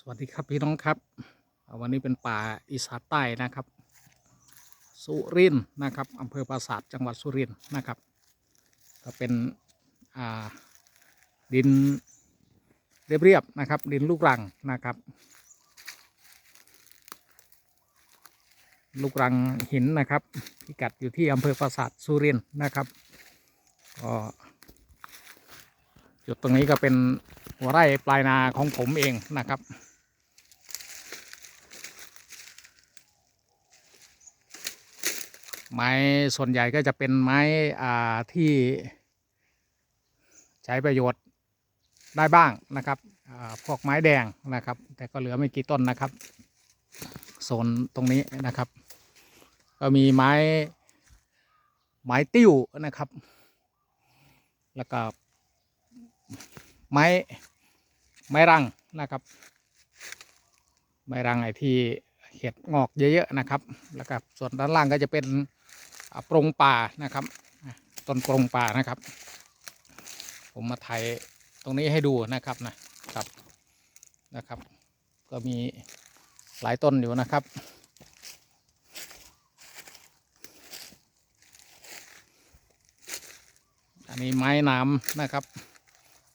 สวัสดีครับพี่น้องครับ วันนี้เป็นป่าอีสานใต้นะครับ สุรินทร์นะครับอำเภอปราสาทจังหวัดสุรินทร์นะครับ ก็เป็นดินเรียบๆนะครับ ดินลูกรังนะครับ ลูกรังหินนะครับ พิกัดอยู่ที่อำเภอปราสาทสุรินทร์นะครับก็จุดตรงนี้ก็เป็น หัวไร่ปลายนาของผมเองนะครับ ไม้ส่วนใหญ่ก็จะเป็นไม้ที่ใช้ประโยชน์ได้บ้างนะครับพวกไม้แดงนะครับ แต่ก็เหลือไม่กี่ต้นนะครับโซนตรงนี้นะครับ ก็มีไม้ไม้ติ้วนะครับ แล้วก็ไม้ ไม้รังนะครับ ไม้รังไอ้ที่เห็ดงอกเยอะๆนะครับ แล้วก็ส่วนด้านล่างก็จะเป็นปรงป่านะครับต้นปรงป่านะครับ ผมมาถ่ายตรงนี้ให้ดูนะครับนะครับนะครับ ก็มีหลายต้นอยู่นะครับอันนี้ไม้น้ำนะครับ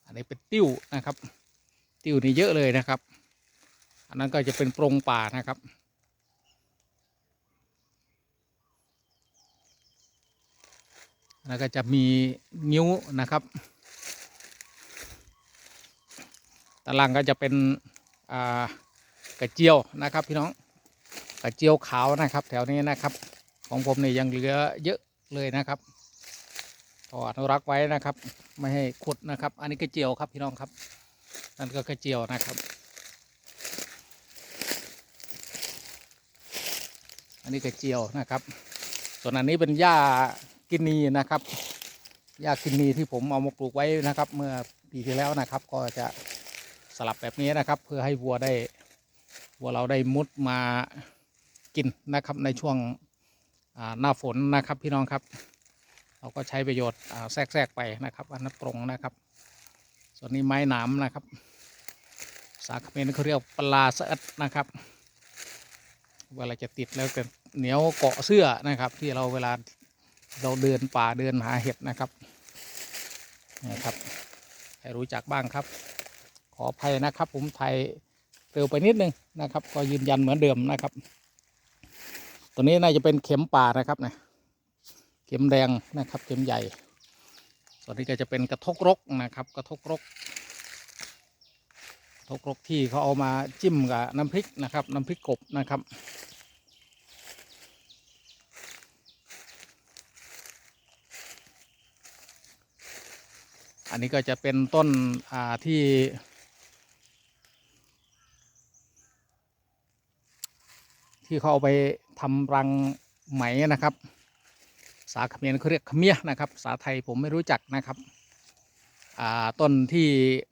อันนี้เป็นติ้วนะครับ ติ้วนี่เยอะเลยนะครับ อันนั้นก็จะเป็นโปรงป่านะครับ แล้วก็จะมีนิ้วนะครับตารางก็จะเป็นกระเจียวนะครับพี่น้องกระเจียวขาวนะครับ แถวนี้นะครับ ของผมเนี่ยยังเหลือเยอะเลยนะครับก็อนุรักษ์ไว้นะครับ ไม่ให้ขุดนะครับ อันนี้กระเจียวครับพี่น้องครับ นั่นก็กระเจียวนะครับ อันนี้กระเจียวนะครับ ส่วนอันนี้เป็นหญ้ากินนีนะครับหญ้ากินนีที่ผมเอามาปลูกไว้นะครับ เมื่อปีที่แล้วนะครับ ก็จะสลับแบบนี้นะครับ เพื่อให้วัวได้วัวเราได้มุดมากินนะครับในช่วงหน้าฝนนะครับพี่น้องครับ เราก็ใช้ประโยชน์แทรกๆไปนะครับอันนั้นตรงนะครับ ส่วนนี้ไม้หนามนะครับ สาขเมนเขาเรียกปลาสะอัดนะครับ เวลาจะติดแล้วก็เหนียวเกาะเสื้อนะครับ ที่เราเวลาเราเดินป่าเดินหาเห็ดนะครับนะครับให้รู้จักบ้างครับ ขออภัยนะครับ ผมไทยเร็วไปนิดนึงนะครับ ก็ยืนยันเหมือนเดิมนะครับ ตัวนี้น่าจะเป็นเข็มป่านะครับนะเข็มแดงนะครับ เข็มใหญ่ ส่วนนี้ก็จะเป็นกระทกรกนะครับ กระทกรกกระทกรกที่เขาเอามาจิ้มกับน้ำพริกนะครับ น้ำพริกกบนะครับอันนี้ก็จะเป็นต้นที่ ที่เขาเอาไปทำรังไหมนะครับ สาเขมรเขาเรียกเขมียนะครับภาไทยผมไม่รู้จักนะครับต้นที่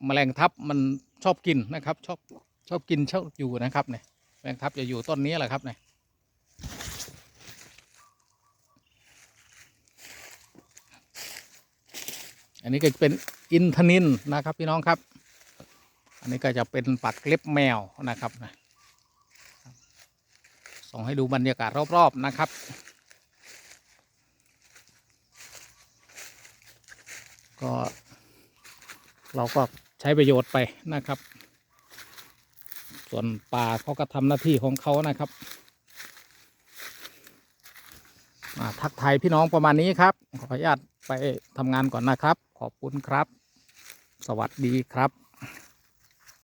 แมลงทับมันชอบกินนะครับ ชอบชอบกินชอบอยู่นะครับเนี่ยแมลงทับจะอยู่ต้นนี้แหละครับเนี่ยอันนี้ก็จะเป็นอินทนินนะครับพี่น้องครับ อันนี้ก็จะเป็นปักเล็บแมวนะครับนะส่งให้ดูบรรยากาศรอบๆนะครับ ก็ เราก็ใช้ประโยชน์ไปนะครับ ส่วนป่าเขาก็ทำหน้าที่ของเขานะครับทักทายพี่น้องประมาณนี้ครับ ขออนุญาตไปทำงานก่อนนะครับ ขอบคุณครับ สวัสดีครับ